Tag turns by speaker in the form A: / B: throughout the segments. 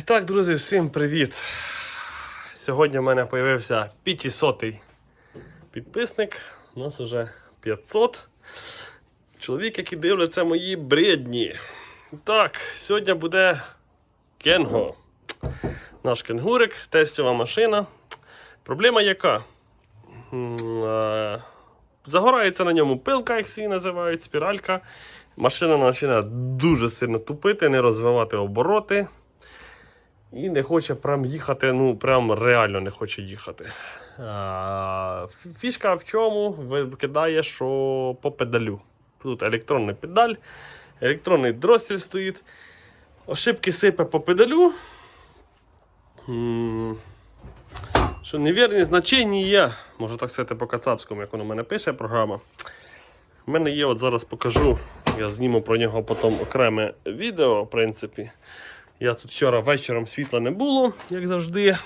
A: І так, друзі, всім привіт! Сьогодні в мене з'явився 500 підписник. У нас вже 500. Чоловік, який дивляться мої бредні. Так, сьогодні буде Кенго. Наш кенгурик, тестова машина. Проблема яка? Е, Загорається на ньому пилка, як всі називають, спіралька. Машина починає дуже сильно тупити, не розвивати обороти. І не хоче прям їхати, ну прям реально не хоче їхати. Фішка в чому? Викидає, що по педалю. Тут електронна педаль, електронний дросіль стоїть. Ошибки сипе по педалю. Що невірні значення. Можу так сказати по кацапському, як воно мене пише програма. У мене є, от зараз покажу. Я зніму про нього потім окреме відео, в принципі. Я тут вчора вечором світла не було, як завжди. Е,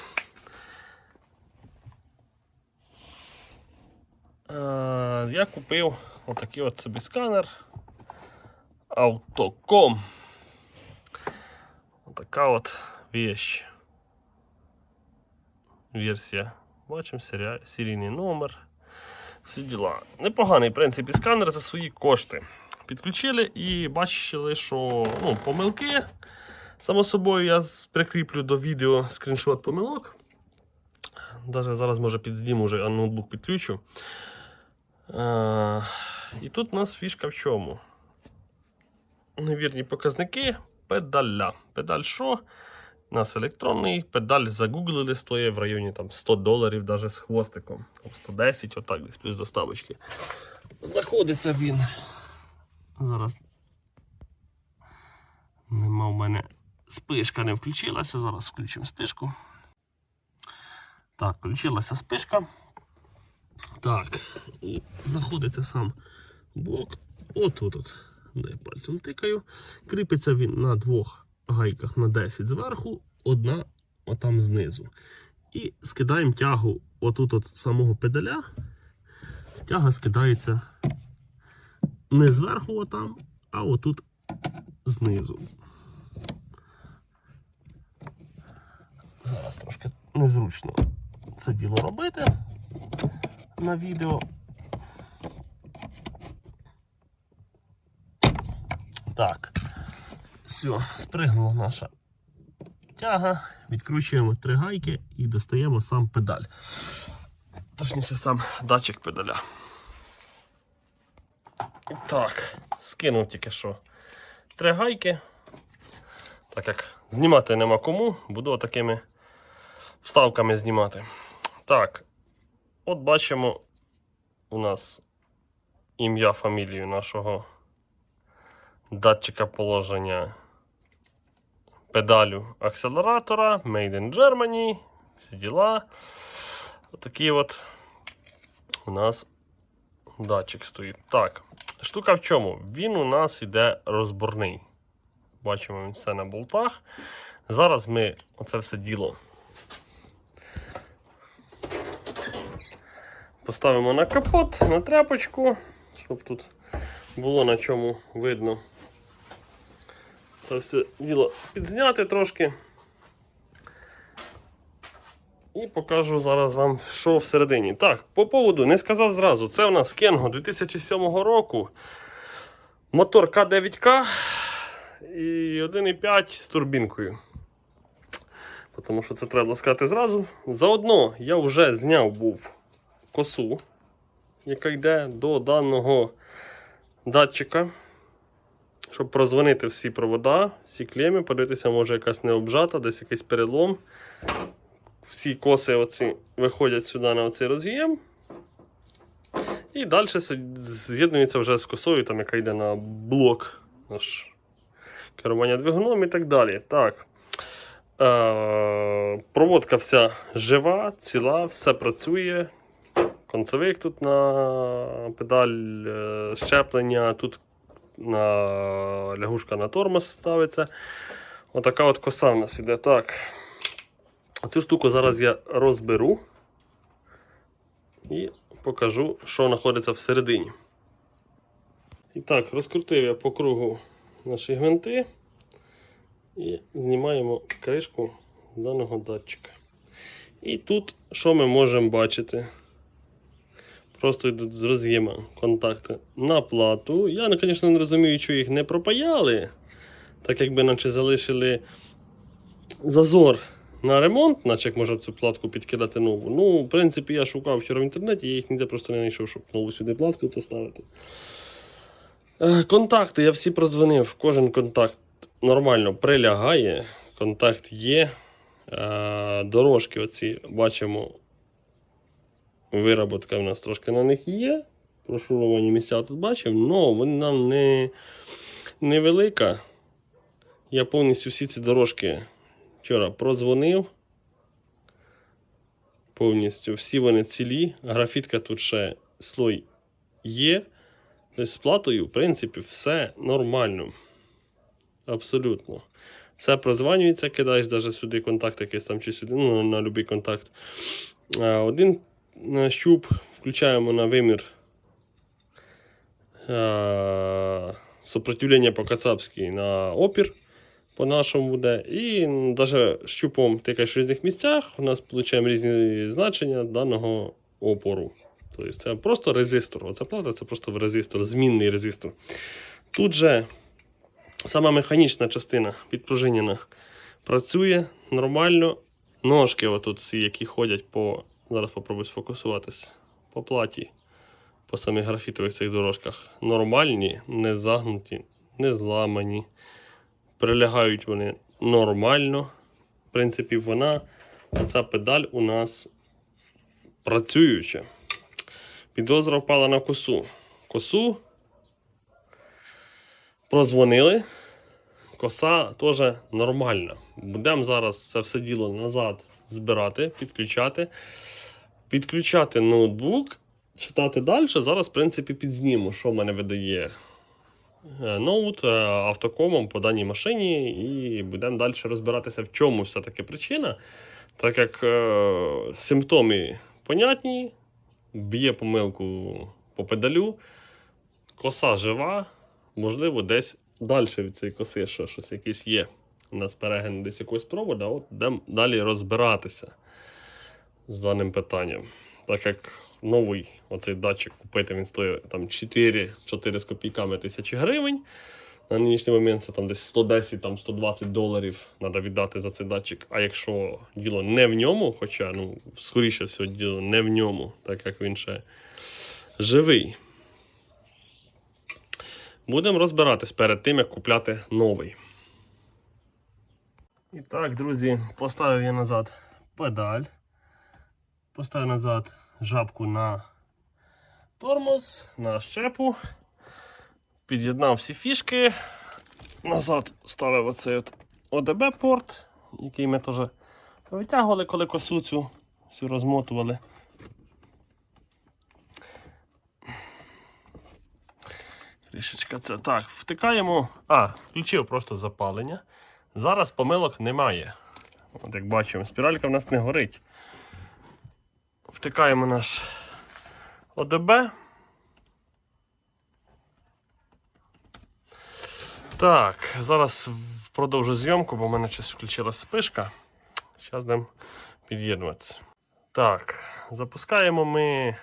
A: я купив отакий от собі сканер. Автоком. Отака от вещь. Версія. Бачимо серійний номер. Всі діла. Непоганий, в принципі, сканер за свої кошти. Підключили і бачили, що ну, помилки. Само собою, я прикріплю до відео скріншот помилок. Даже зараз може підзніму вже а ноутбук підключу. Е, і тут у нас фішка в чому? Невірні показники педаля. Педаль що? У нас електронний, педаль загуглили, стоїть в районі там, 100 доларів даже з хвостиком. 110, отак десь плюс доставочки. Знаходиться він. Зараз. Нема в мене спишка не включилася. Зараз включимо спишку. Так, включилася спишка. Так, і знаходиться сам блок. Отут. от, я пальцем тикаю. Кріпиться він на двох гайках на 10 зверху, одна отам знизу. І скидаємо тягу отут от самого педаля. Тяга скидається не зверху отам, а отут знизу. Зараз трошки незручно це діло робити на відео. Так, все, спригнула наша тяга, відкручуємо три гайки і достаємо сам педаль. Точніше, сам датчик педаля. Так, скинув тільки що три гайки. Так як знімати нема кому, буду такими вставками знімати. Так, от бачимо у нас ім'я фамілію нашого датчика положення педалю акселератора Made in Germany. Всі діла. Отакий от у нас датчик стоїть. Так, штука в чому? Він у нас іде розборний. Бачимо він все на болтах. Зараз ми оце все діло поставимо на капот, на тряпочку, щоб тут було на чому видно. Це все діло підзняти трошки. І покажу зараз вам, що всередині. Так, по поводу, не сказав зразу, це у нас Кенго 2007 року. Мотор К9К і 1,5 з турбінкою. Тому що це треба сказати зразу. Заодно я вже зняв був косу, яка йде до даного датчика. Щоб прозвонити всі провода, всі клеми, подивитися, може якась не обжата, десь якийсь перелом. Всі коси оці виходять сюди на оцей роз'єм. І далі з'єднується вже з косою, там, яка йде на блок наш керування двигуном і так далі. Так. Е, проводка вся жива, ціла, все працює. Концевик тут на педаль е, щеплення, тут на лягушка на тормоз ставиться. Отака от коса в нас іде. Так. Цю штуку зараз я розберу і покажу, що знаходиться всередині. І так, розкрутив я по кругу наші гвинти. І знімаємо кришку даного датчика. І тут що ми можемо бачити? Просто йдуть з роз'єма контакти на плату. Я, ну, звісно, не розумію, що їх не пропаяли, так якби наче залишили зазор на ремонт, наче як можна цю платку підкидати нову. Ну, в принципі, я шукав вчора в інтернеті, я їх ніде просто не знайшов, щоб нову сюди платку поставити. Е, Контакти я всі прозвонив. Кожен контакт нормально прилягає. Контакт є. Е, Дорожки оці бачимо. Вироботка в нас трошки на них є. Прошуровані місця тут бачив, але вони нам не, невелика. Я повністю всі ці дорожки вчора прозвонив. Повністю всі вони цілі. Графітка тут ще слой є. Тобто з платою, в принципі, все нормально. Абсолютно. Все прозванюється, кидаєш навіть сюди контакт якийсь там чи сюди, ну, на будь-який контакт. Один щуп включаємо на вимір а, сопротивлення по-кацапськи на опір по-нашому буде. І навіть щупом тикаєш в різних місцях, у нас отримуємо різні значення даного опору. Тобто це просто резистор. Оця плата це просто резистор, змінний резистор. Тут же сама механічна частина підпружинена працює нормально. Ножки, отут всі, які ходять по. Зараз попробую сфокусуватись. По платі, по самих графітових цих дорожках. Нормальні, не загнуті, не зламані. Прилягають вони нормально. В принципі, вона, ця педаль у нас працююча. Підозра впала на косу. Косу прозвонили. Коса теж нормальна. Будемо зараз це все діло назад збирати, підключати. Підключати ноутбук, читати далі. Зараз, в принципі, підзніму, що мене видає е, ноут е, автокомом по даній машині, і будемо далі розбиратися, в чому все-таки причина. Так як е, симптоми понятні, б'є помилку по педалю, коса жива, можливо, десь далі від цієї коси ще щось якесь є. У нас перегін десь якогось провода, от будемо далі розбиратися з даним питанням. Так як новий оцей датчик купити, він стоїть там 4, 4 з копійками тисячі гривень. На нинішній момент це там десь 110 там 120 доларів треба віддати за цей датчик. А якщо діло не в ньому, хоча, ну, скоріше всього, діло не в ньому, так як він ще живий. Будемо розбиратись перед тим, як купляти новий. І так, друзі, поставив я назад педаль. Поставив назад жабку на тормоз, на щепу. Під'єднав всі фішки. Назад ставив оцей от ОДБ-порт, який ми теж витягували, коли косу цю всю розмотували. Трішечка це так. Втикаємо. А, включив просто запалення. Зараз помилок немає. От як бачимо, спіралька в нас не горить. Втикаємо наш ОДБ. Так, зараз продовжу зйомку, бо в мене щось включилась спишка. Зараз будемо під'єднуватися. Так, запускаємо ми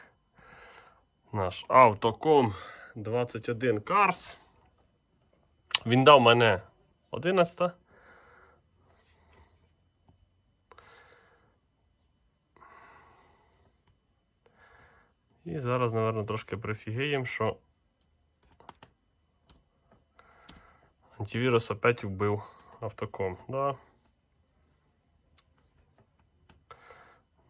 A: наш Autocom 21 Cars. Він дав мене 11. І зараз, напевно, трошки прифігіємо, що антивірус опять вбив автоком. Да.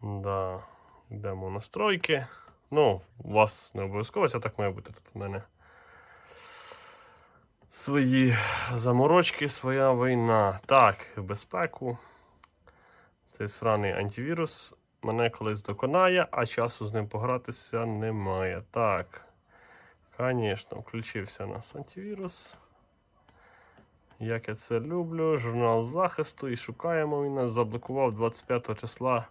A: Да. Йдемо в настройки. Ну, у вас не обов'язково, це так має бути. Тут у мене свої заморочки, своя війна. Так, безпеку. Цей сраний антивірус мене колись доконає, а часу з ним погратися немає. Так. Звісно, включився нас антивірус. Як я це люблю, журнал захисту і шукаємо. Він нас заблокував 25 числа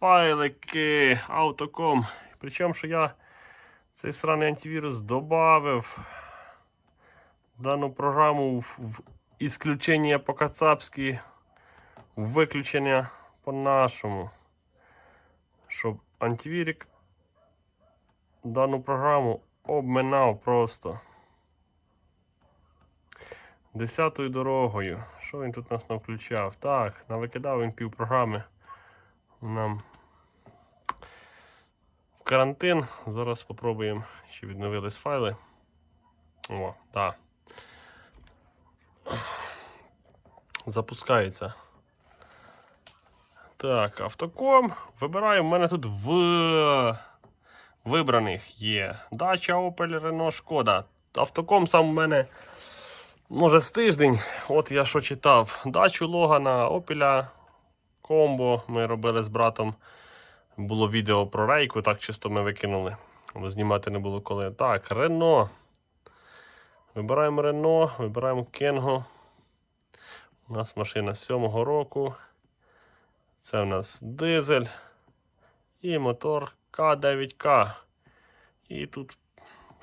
A: файлики Autocom. Причому, що я цей сраний антивірус додав дану програму в, в ісключення по кацапськи, виключення по-нашому. Щоб антивірик дану програму обминав просто. Десятою дорогою. Що він тут нас навключав? Так, навикидав він пів програми нам в карантин. Зараз спробуємо, чи відновились файли. О, так. Запускається. Так, автоком. Вибираю. В мене тут в вибраних є дача, Opel, Renault, Шкода. Автоком сам у мене може з тиждень. От я що читав. Дачу Логана, Opel, комбо. Ми робили з братом. Було відео про рейку, так чисто ми викинули. Знімати не було коли. Так, Рено. Вибираємо Рено, вибираємо Кенго. У нас машина 7-го року. Це у нас дизель. І мотор К9К. І тут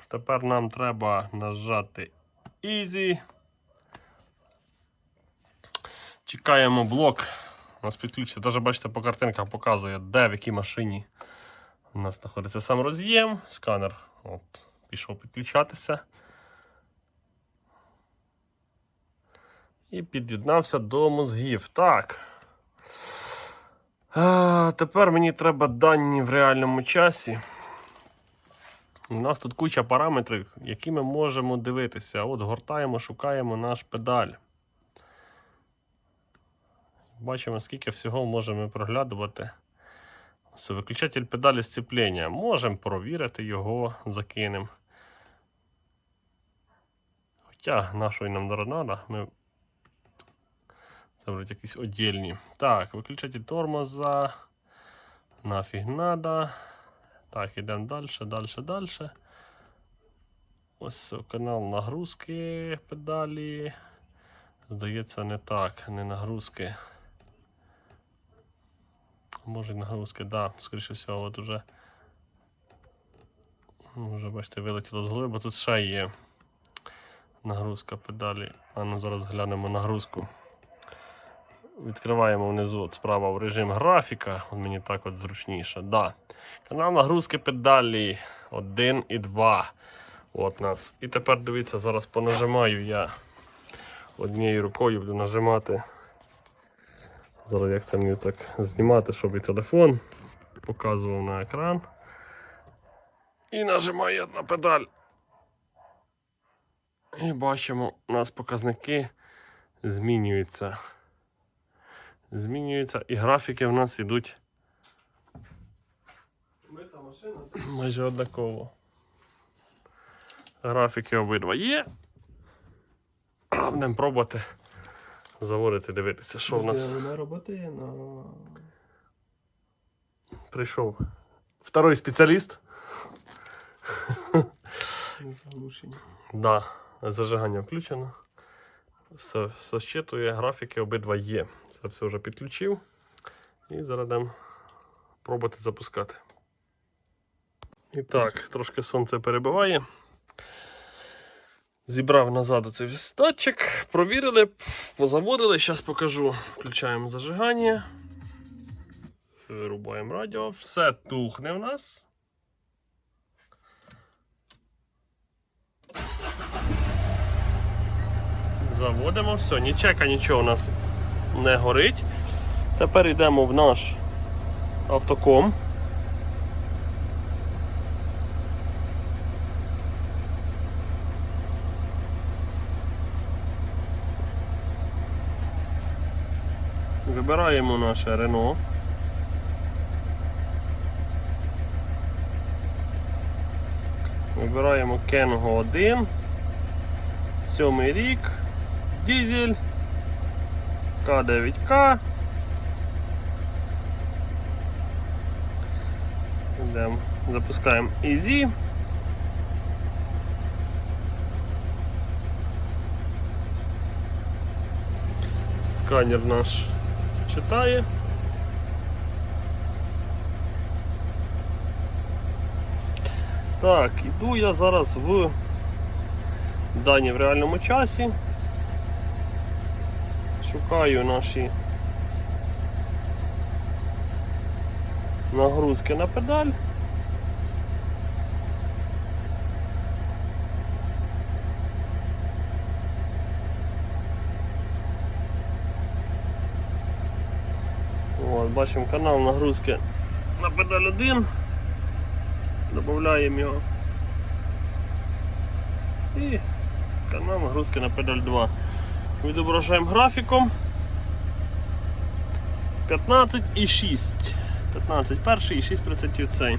A: тепер нам треба нажати Easy. Чекаємо блок. У нас підключиться. Даже бачите, по картинках показує, де в якій машині у нас знаходиться сам роз'єм, сканер. От, пішов підключатися. І під'єднався до мозгів. Так. А, тепер мені треба дані в реальному часі. У нас тут куча параметрів, які ми можемо дивитися. От гортаємо, шукаємо наш педаль. Бачимо, скільки всього можемо проглядувати. Ось виключатель педалі сцеплення. Можемо провірити його, закинемо. Хоча нашої нам не надо, ми будуть якісь отдельні. Так, виключатель тормоза. Нафіг надо. Так, йдемо далі, далі, далі. Ось канал нагрузки педалі. Здається, не так, не нагрузки. Може нагрузки, да, скоріше всього, от уже. Вже бачите, вилетіло з голови, бо тут ще є нагрузка педалі. А ну зараз глянемо нагрузку. Відкриваємо внизу от справа в режим графіка. От мені так от зручніше. Да. Канал нагрузки педалі 1 і 2. От нас. І тепер дивіться, зараз понажимаю я однією рукою буду нажимати. Зараз як це мені так знімати, щоб і телефон показував на екран. І нажимаю на педаль. І бачимо, у нас показники змінюються. Змінюються і графіки в нас йдуть майже однаково. Графіки обидва є. Будемо пробувати заводити, дивитися, що в нас
B: Вона працює на
A: прийшов. Второй спеціаліст.
B: на.
A: Да, зажигання включено. Все, все щитує, графіки обидва є. Це все вже підключив. І зараз будемо пробувати запускати. І так, трошки сонце перебиває. Зібрав назад цей весь датчик, провірили, позаводили. Зараз покажу. Включаємо зажигання. Вирубаємо радіо. Все тухне в нас. Заводимо, все, ні чека, нічого у нас не горить. Тепер йдемо в наш автоком. Вибираємо наше Рено. Вибираємо Кенго 1. Сьомий рік. Дізель. К9К. Йдемо, запускаємо Easy. Сканер наш читає. Так, іду я зараз в дані в реальному часі. Шукаю наші нагрузки на педаль. От, бачимо канал нагрузки на педаль 1. Додаємо його. І канал нагрузки на педаль 2. Відображаємо графіком. 15 і 6. 15 перший і 6% цей.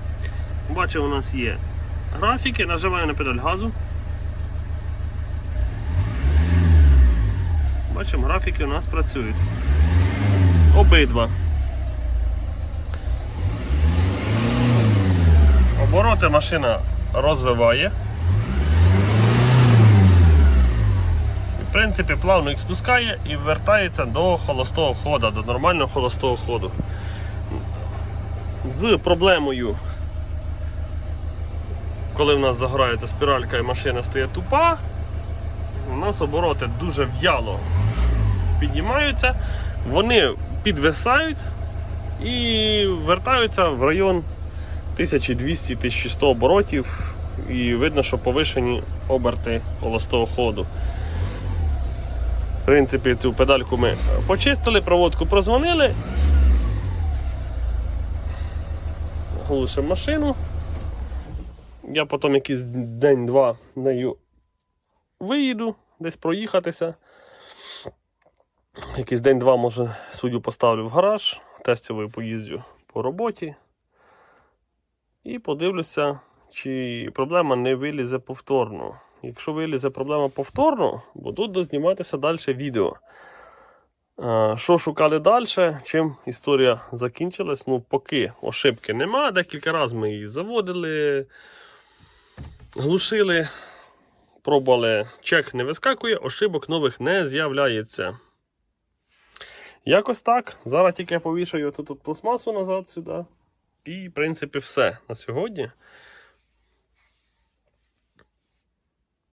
A: Бачимо, у нас є графіки, нажимаю на педаль газу. Бачимо, графіки у нас працюють. Обидва. Обороти машина розвиває. В принципі, плавно їх спускає і вертається до холостого ходу, до нормального холостого ходу. З проблемою, коли в нас загорається спіралька і машина стає тупа, у нас обороти дуже в'яло піднімаються, вони підвисають і вертаються в район 1200-1100 оборотів, і видно, що повишені оберти холостого ходу. В принципі, цю педальку ми почистили, проводку прозвонили. Глушимо машину. Я потім якийсь день-два нею виїду, десь проїхатися. Якийсь день-два, може, суддю поставлю в гараж, тестовий поїздю по роботі. І подивлюся, чи проблема не вилізе повторно. Якщо вилізе проблема повторно, буду дозніматися далі відео. Е, Що шукали далі, чим історія закінчилась? Ну, поки ошибки нема. Декілька разів ми її заводили, глушили, пробували, чек не вискакує, ошибок нових не з'являється. Якось так. Зараз тільки я повішаю тут, тут пластмасу назад сюди. І, в принципі, все на сьогодні.